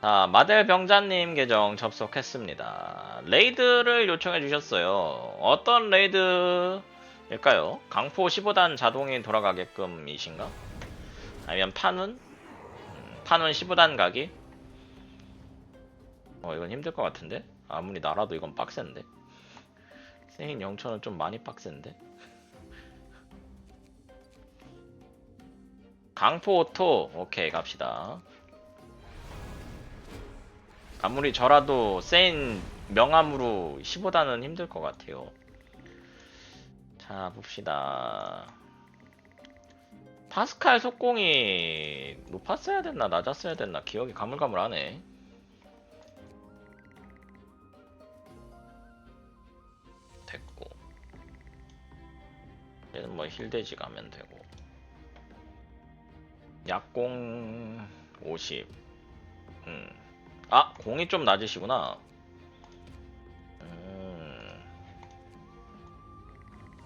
자, 마델 병자님 계정 접속했습니다. 레이드를 요청해 주셨어요. 어떤 레이드일까요? 강포 15단 자동이 돌아가게끔이신가? 아니면 판운? 음, 판운 15단 가기? 어, 이건 힘들 것 같은데? 아무리 나라도 이건 빡센데? 세인 0천은 좀 많이 빡센데? 강포 오토, 오케이, 갑시다. 아무리 저라도 센 명함으로 15단은 힘들 것 같아요. 자, 봅시다. 파스칼 속공이 높았어야 됐나 낮았어야 됐나 기억이 가물가물하네. 됐고. 얘는 뭐 힐대지 가면 되고. 약공 50. 음. 아, 공이 좀 낮으시구나. 음.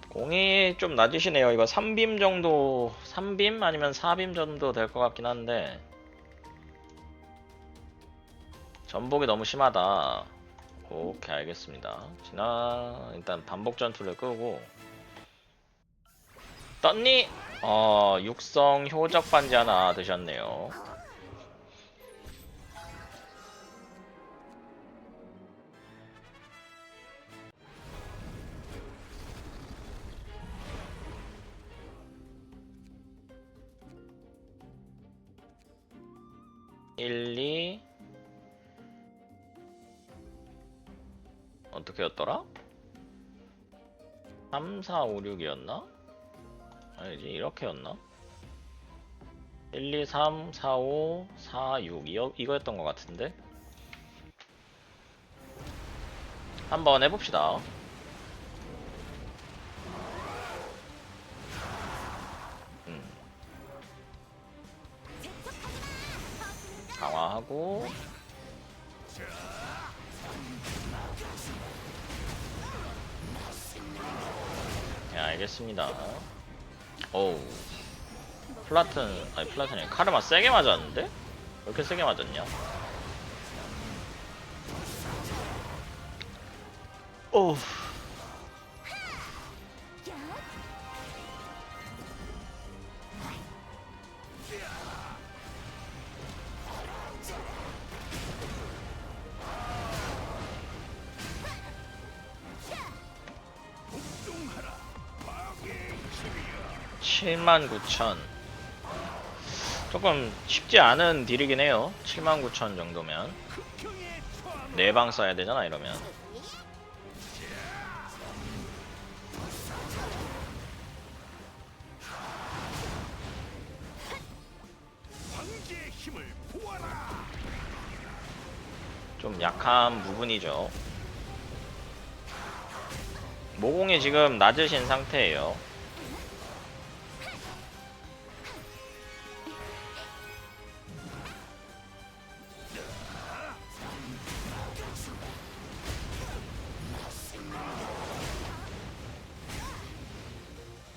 공이 좀 낮으시네요. 이거 3빔 정도, 3빔 아니면 4빔 정도 될 것 같긴 한데. 전복이 너무 심하다. 오케이, 알겠습니다. 지나, 일단 반복 전투를 끄고. 떴니? 어, 육성 효적 반지 하나 드셨네요. 4, 5, 6이었나? 아니지 이렇게였나? 1, 2, 3, 4, 5, 4, 6 이거, 이거였던 것 같은데? 한번 해봅시다 음. 강화하고 알겠습니다. 어우. 플라튼, 아니 플라튼이 카르마 세게 맞았는데? 왜 이렇게 세게 맞았냐? 어우. 칠만 9천. 조금 쉽지 않은 딜이긴 해요. 7만 9천 정도면. 네방 써야 되잖아 이러면. 좀 약한 부분이죠. 모공이 지금 낮으신 상태예요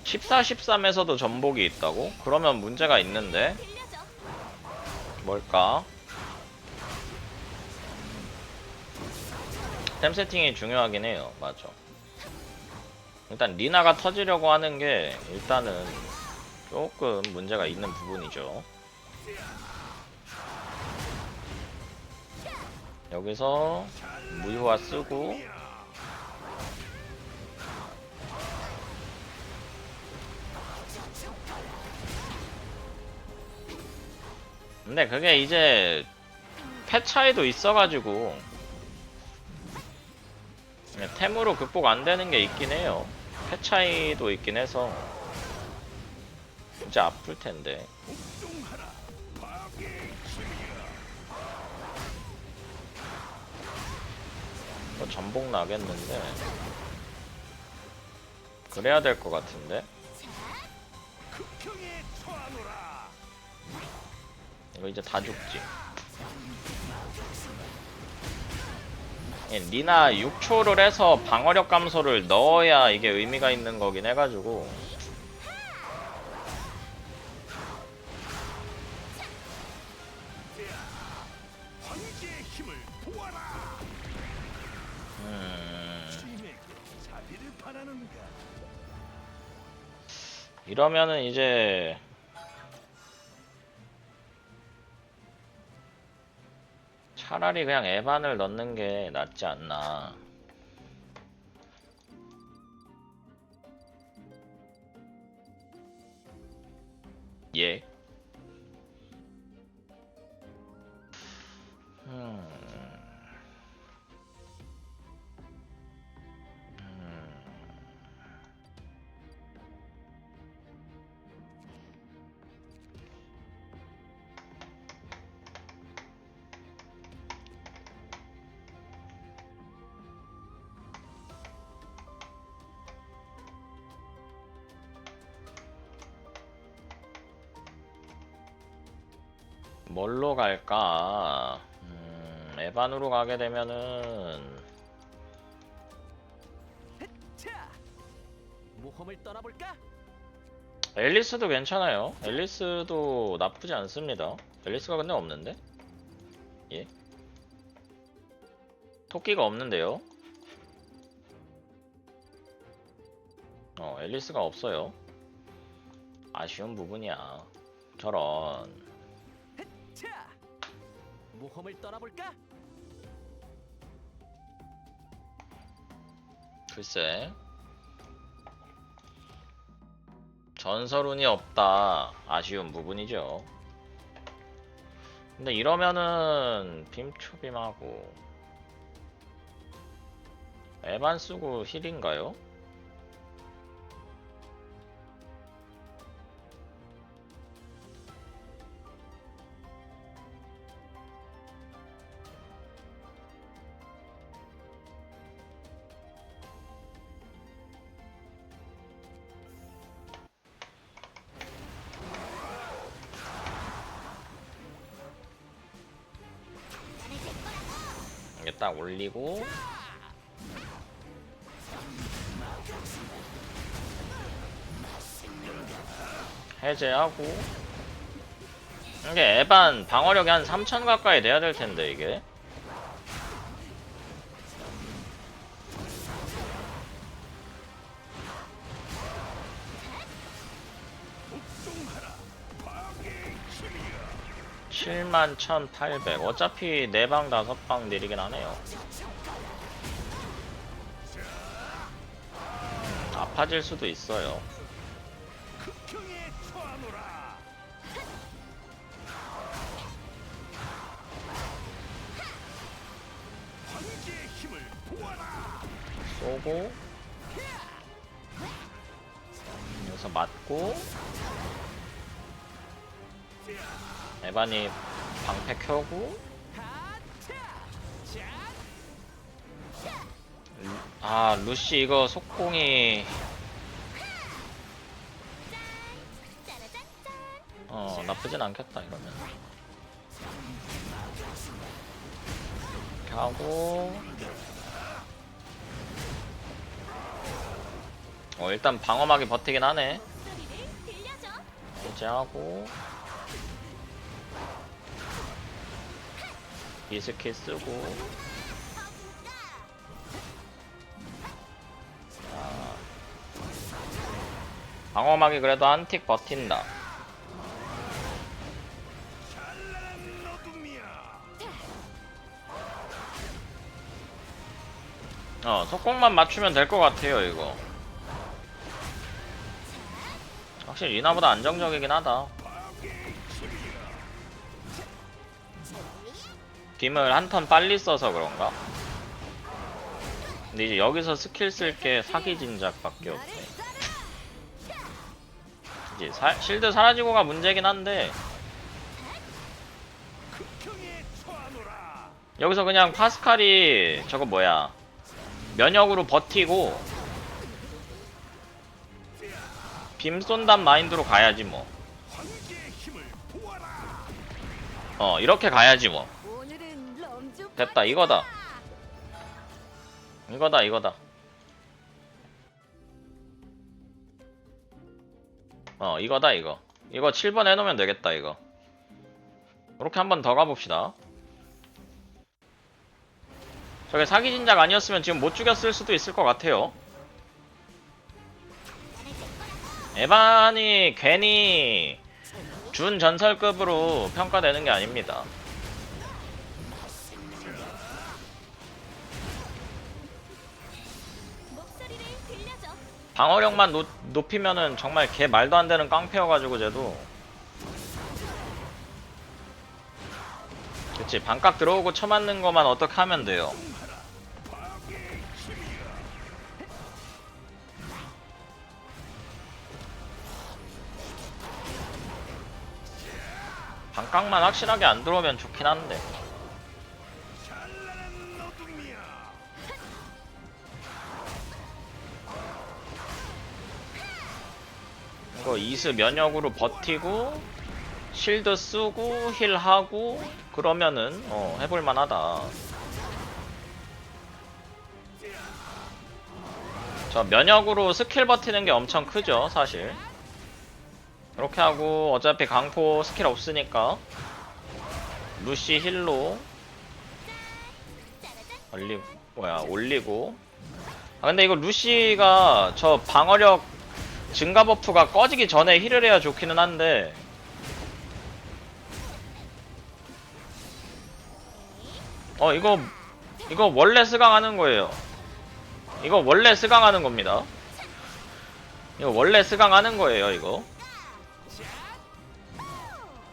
(14, 13에서도 전복이 있다고? 그러면 문제가 있는데 뭘까? 템 세팅이 중요하긴 해요. 맞아. 일단 리나가 터지려고 하는 게 일단은 조금 문제가 있는 부분이죠. 여기서 무효화 쓰고 근데 그게 이제 패 차이도 있어가지고 네, 템으로 극복 안 되는 게 있긴 해요. 패 차이도 있긴 해서 진짜 아플 텐데. 이거 전복 나겠는데. 그래야 될 것 같은데. 이거 이제 다 죽지. 예, 리나 6초를 해서 방어력 감소를 넣어야 이게 의미가 있는 거긴 해가지고. 음? 이러면은 이제 차라리 그냥 에반을 넣는 게 낫지 않나. 예. 뭘로 갈까? 음, 에반으로 가게 되면은 자, 모험을 떠나볼까? 앨리스도 괜찮아요. 앨리스도 나쁘지 않습니다. 앨리스가 근데 없는데? 예? 토끼가 없는데요? 어, 앨리스가 없어요. 아쉬운 부분이야. 저런. 자, 모험을 떠나볼까? 글쎄. 전설운이 없다. 아쉬운 부분이죠. 근데 이러면은 빔초빔하고 에반 쓰고 힐인가요? 딱 올리고. 해제하고. 이게 에반 방어력이 한3000 가까이 돼야 될 텐데 이게 7만 1800 어차피 4방 5방 내리긴 하네요. 아파질 수도 있어요. 쏘고 여기서 맞고 에반이 방패 켜고 아 루시 이거 속공이 어 나쁘진 않겠다 이러면 이렇게 하고. 어 일단 방어막이 버티긴 하네. 해제하고 비스킷 쓰고. 자, 방어막이 그래도 한 틱 버틴다. 어 속공만 맞추면 될 것 같아요 이거. 확실히 리나보다 안정적이긴 하다 빔을 한 턴 빨리 써서 그런가? 근데 이제 여기서 스킬 쓸 게 사기 진작밖에 없네. 이제 사- 실드 사라지고가 문제긴 한데. 여기서 그냥 파스칼이 저거 뭐야 면역으로 버티고 빔 쏜단 마인드로 가야지 뭐. 어 이렇게 가야지 뭐. 됐다 이거다. 이거다 이거다. 어 이거다 이거. 이거 7번 해놓으면 되겠다 이거. 이렇게 한 번 더 가봅시다. 저게 사기 진작 아니었으면 지금 못 죽였을 수도 있을 것 같아요. 에반이 괜히 준 전설급으로 평가되는 게 아닙니다. 방어력만 노- 높이면은 정말 개 말도 안 되는 깡패여가지고 쟤도. 그치 반각 들어오고 쳐맞는 것만 어떻게 하면 돼요? 반각만 확실하게 안 들어오면 좋긴 한데 이거 이스 면역으로 버티고 실드 쓰고 힐하고 그러면은 어 해볼만하다. 저 면역으로 스킬 버티는 게 엄청 크죠 사실. 이렇게 하고 어차피 강포 스킬 없으니까. 루시 힐로 올리고 뭐야 올리고. 아 근데 이거 루시가 저 방어력 증가 버프가 꺼지기 전에 힐을 해야 좋기는 한데. 어 이거 이거 원래 스강하는 거예요. 이거 원래 스강하는 겁니다. 이거 원래 스강하는 거예요 이거.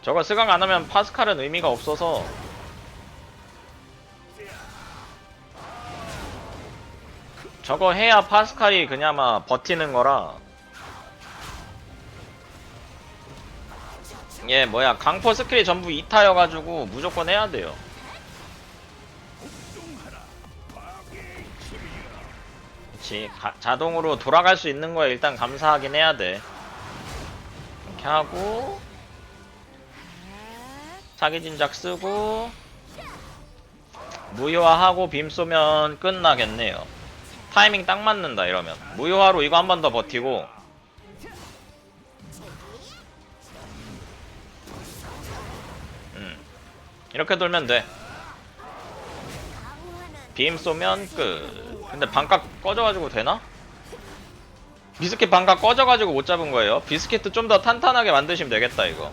저거 스강 안 하면 파스칼은 의미가 없어서. 저거 해야 파스칼이 그나마 버티는 거라 예 뭐야. 강포 스킬이 전부 2타여가지고 무조건 해야 돼요. 가- 자동으로 돌아갈 수 있는 거에 일단 감사하긴 해야 돼. 이렇게 하고 사기 진작 쓰고 무효화하고 빔 쏘면 끝나겠네요. 타이밍 딱 맞는다 이러면. 무효화로 이거 한 번 더 버티고 이렇게 돌면 돼. 빔 쏘면 끝. 근데 반각 꺼져가지고 되나? 비스킷 반각 꺼져가지고 못 잡은 거예요. 비스킷도 좀 더 탄탄하게 만드시면 되겠다 이거.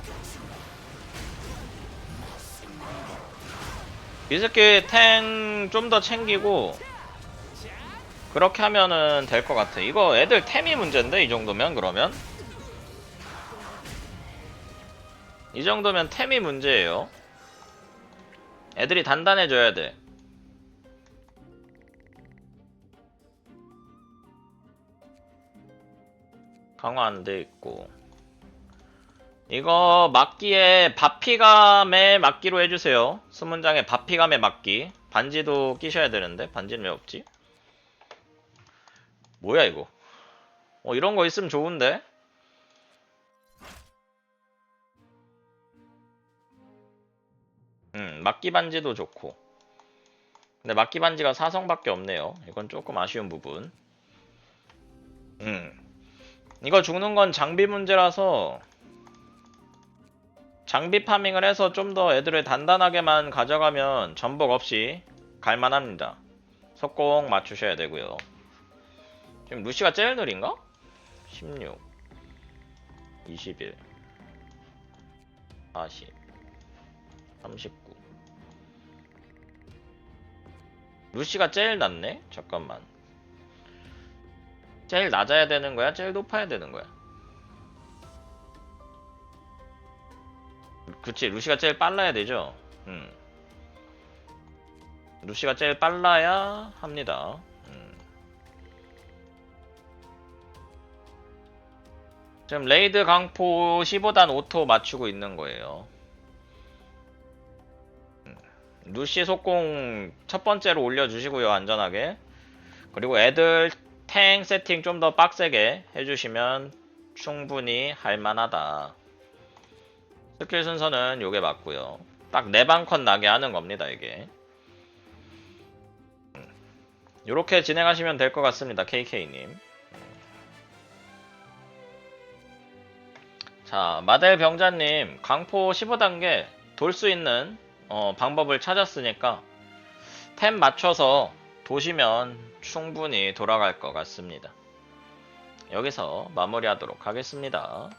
비스킷 탱 좀 더 챙기고 그렇게 하면은 될 것 같아. 이거 애들 템이 문제인데 이 정도면 그러면 이 정도면 템이 문제예요. 애들이 단단해져야 돼. 강화 안 돼 있고. 이거 막기에 바피감에 막기로 해주세요. 수문장에 바피감에 막기. 반지도 끼셔야 되는데 반지는 왜 없지? 뭐야 이거? 어 이런 거 있으면 좋은데? 음 막기 반지도 좋고. 근데 막기 반지가 사성밖에 없네요. 이건 조금 아쉬운 부분. 음. 이거 죽는 건 장비 문제라서 장비 파밍을 해서 좀 더 애들을 단단하게만 가져가면 전복 없이 갈만합니다. 속공 맞추셔야 되고요. 지금 루시가 제일 느린가? 16 21 40 39 루시가 제일 낮네? 잠깐만 제일 낮아야 되는 거야? 제일 높아야 되는 거야? 그치 루시가 제일 빨라야 되죠 음. 루시가 제일 빨라야 합니다 음. 지금 레이드 강포 15단 오토 맞추고 있는 거예요 음. 루시 속공 첫 번째로 올려주시고요 안전하게 그리고 애들 탱 세팅 좀 더 빡세게 해주시면 충분히 할만하다 스킬 순서는 요게 맞고요. 딱 네방컷 나게 하는 겁니다, 이게. 요렇게 진행하시면 될 것 같습니다, KK님. 자, 마델 병자님, 강포 15단계 돌 수 있는 어, 방법을 찾았으니까 템 맞춰서 도시면 충분히 돌아갈 것 같습니다. 여기서 마무리하도록 하겠습니다.